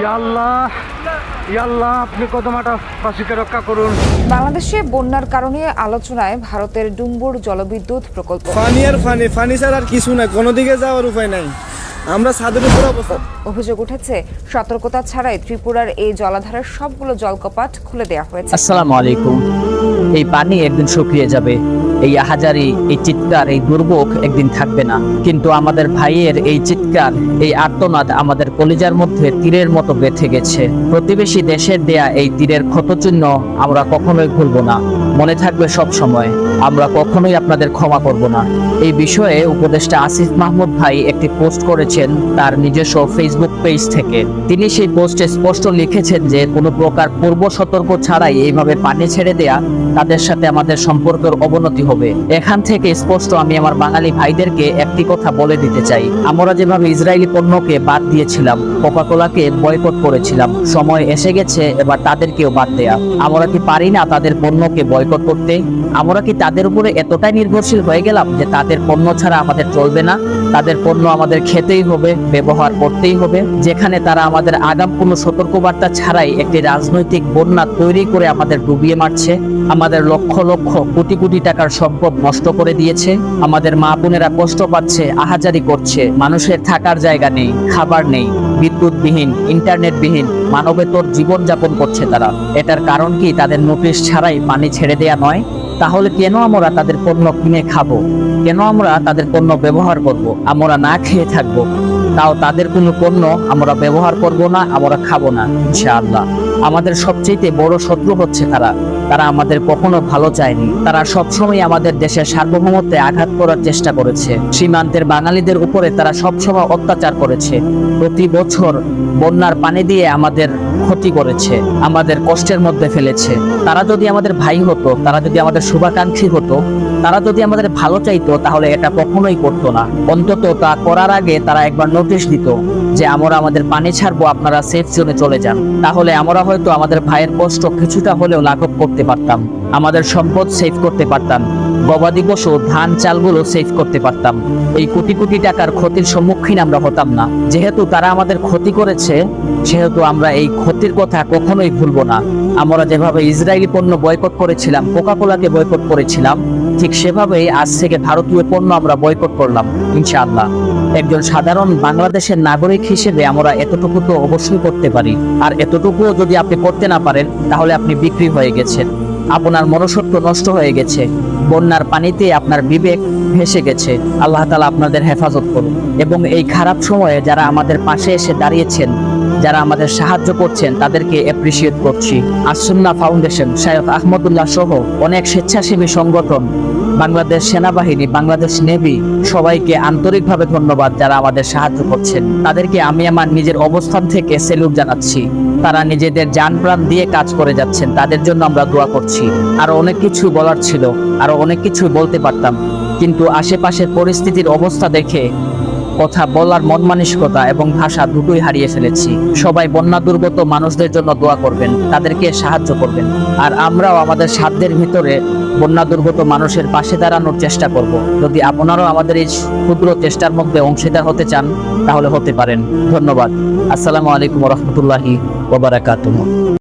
ইয়াল্লাহ ইয়াল্লাহ আপনি কদমাটা ফাঁসিকে রক্ষা করুন। বাংলাদেশে বন্যার কারণে আলোচনায় ভারতের ডুম্বুর জলবিদ্যুৎ প্রকল্প। ফানি আর ফানি ফানি ছাড়া আর কিছু নাই কোনো দিকে যাওয়ার উপায় নাই। আমরা ছাদের উপর অবস্থা। অভিযোগ উঠেছে সতর্কতা ছাড়াই ত্রিপুরার এই জলাধারের সবগুলো জলকপাট খুলে দেওয়া হয়েছে। আসসালামু আলাইকুম। এই পানি একদিন শুকিয়ে যাবে। এই আহাজারি, এই চিৎকার, এই দুর্ভোগ একদিন থাকবে না। কিন্তু আমাদের ভাইয়ের এই চিৎকার, এই আর্তনাদ আমাদের কলিজার মধ্যে তীরের মতো বেঁধে গেছে। প্রতিবেশী দেশের দেয়া এই তীরের ক্ষতচিহ্ন আমরা কখনোই ভুলব না। মনে থাকবে সব সময়, আমরা কখনোই আপনাদের ক্ষমা করব না। এই বিষয়ে উপদেষ্টা আসিফ মাহমুদ ভাই একটি পোস্ট করেছেন তার নিজস্ব ফেসবুক পেজ থেকে। তিনি সেই পোস্টে স্পষ্ট লিখেছেন যে, কোনো প্রকার পূর্ব সতর্ক ছাড়াই এইভাবে পানি ছেড়ে দেয়া তাদের সাথে আমাদের সম্পর্কের অবনতি হবে এখান থেকে স্পষ্ট আমি আমার বাঙালি ভাইদেরকে একটি কথা বলে দিতে চাই। আমরা যেভাবে ইসরায়েলি পণ্যকে বাদ দিয়েছিলাম কোকাকোলাকে বয়কট করেছিলাম। সময় এসে গেছে, এবার তাদেরকেও বাদ দেয়া। আমরা কি পারি না তাদের পণ্যকে বয়কট করতে? আমরা কি তাদের উপরে এতটাই নির্ভরশীল হয়ে গেলাম যে তাদের পণ্য ছাড়া আমাদের চলবে না? তাদের পণ্য আমাদের খেতেই হবে, ব্যবহার করতেই হবে। যেখানে তারা আমাদের আগাম কোনো সতর্কবার্তা ছাড়াই একটি রাজনৈতিক বন্যা তৈরি করে আমাদের ডুবিয়ে মারছে। আমাদের লক্ষ লক্ষ কোটি কোটি টাকার সম্পদ নষ্ট করে দিয়েছে। আমাদের মা বোনেরা কষ্ট পাচ্ছে, আহাজারি করছে। মানুষের থাকার জায়গা নেই, খাবার নেই। বিদ্যুৎবিহীন, ইন্টারনেটবিহীন মানবেতর জীবন যাপন করছে তারা। এটার কারণ কি? তাদের নোটিশ ছাড়াই পানি ছেড়ে দেয়া নয়? তাহলে কেন আমরা তাদের পণ্য কিনে খাব? কেন আমরা তাদের পণ্য ব্যবহার করব? আমরা না খেয়ে থাকব? তাও তাদের কোনো পণ্য আমরা ব্যবহার করব না, আমরা খাব না, ইনশাআল্লাহ। আমাদের সবচেয়ে বড় শত্রু হচ্ছে তারা। তারা আমাদের কখনো ভালো চায়নি। তারা সবসময় আমাদের দেশের সার্বভৌমত্বে আঘাত করার চেষ্টা করেছে। সীমান্তের বাঙালিদের উপরে তারা সবসময় অত্যাচার করেছে। প্রতি বছর বন্যার পানি দিয়ে আমাদের ক্ষতি করেছে, আমাদের কষ্টের মধ্যে ফেলেছে। তারা যদি আমাদের ভাই হতো, তারা যদি আমাদের শুভাকাঙ্ক্ষী হতো তারা যদি আমাদের ভালো চাইতো, তাহলে এটা কখনোই করতো না। অন্তত তা করার আগে তারা একবার নোটিশ দিত যে আমরা আমাদের পানি ছাড়বো, আপনারা সেফ জোনে চলে যান। তাহলে আমরা হয়তো আমাদের ভাইয়ের কষ্ট কিছুটা হলেও লাঘব করতে পারতাম, আমাদের সম্পদ সেভ করতে পারতাম। গবাদি পশু, ধান, চালগুলো সেভ করতে পারতাম। এই কোটি কোটি টাকার ক্ষতির সম্মুখীন আমরা হতাম না। যেহেতু তারা আমাদের ক্ষতি করেছে, সেহেতু আমরা এই ক্ষতির কথা কখনোই ভুলবো না। আমরা যেভাবে ইসরায়েলি পণ্য বয়কট করেছিলাম কোকাকোলাকে বয়কট করেছিলাম, ঠিক সেভাবেই আজ থেকে ভারতীয় পণ্য আমরা বয়কট করলাম, ইনশাআল্লাহ। একজন সাধারণ বাংলাদেশের নাগরিক হিসেবে আমরা এতটুকু তো অবশ্যই করতে পারি। আর এতটুকুও যদি আপনি করতে না পারেন, তাহলে আপনি বিক্রি হয়ে গেছেন। আপনার মনসত্ব নষ্ট হয়ে গেছে। বন্যার পানিতে আপনার বিবেক ভেসে গেছে। আল্লাহ তালা আপনাদের হেফাজত করুন। এবং এই খারাপ সময়ে যারা আমাদের পাশে এসে দাঁড়িয়েছেন যারা আমাদের সাহায্য করছেন, তাদেরকে অ্যাপ্রিসিয়েট করছি। আসুন্না ফাউন্ডেশন শায়ক আহমদুল্লাহ সহ অনেক স্বেচ্ছাসেবী সংগঠন, বাংলাদেশ সেনাবাহিনী, বাংলাদেশ নেভি, সবাইকে আন্তরিকভাবে ধন্যবাদ যারা আমাদের সাহায্য করছেন। তাদেরকে আমি আমার নিজের অবস্থান থেকে সেলুট জানাচ্ছি। তারা নিজেদের যান প্রাণ দিয়ে কাজ করে যাচ্ছেন, তাদের জন্য আমরা দোয়া করছি। আরও অনেক কিছু বলার ছিল, আরও অনেক কিছু বলতে পারতাম, কিন্তু আশেপাশের পরিস্থিতির অবস্থা দেখে কথা, বলার মন মানসিকতা এবং ভাষা দুটোই হারিয়ে ফেলেছি। সবাই বন্যা দুর্গত মানুষদের জন্য দোয়া করবেন, তাদেরকে সাহায্য করবেন। আর আমরাও আমাদের সাধ্যের ভিতরে বন্যা দুর্গত মানুষের পাশে দাঁড়ানোর চেষ্টা করব। যদি আপনারাও আমাদের এই ক্ষুদ্র চেষ্টার মধ্যে অংশীদার হতে চান, তাহলে হতে পারেন। ধন্যবাদ। আসসালামু আলাইকুম রহমতুল্লাহি ওবরাকাতুহ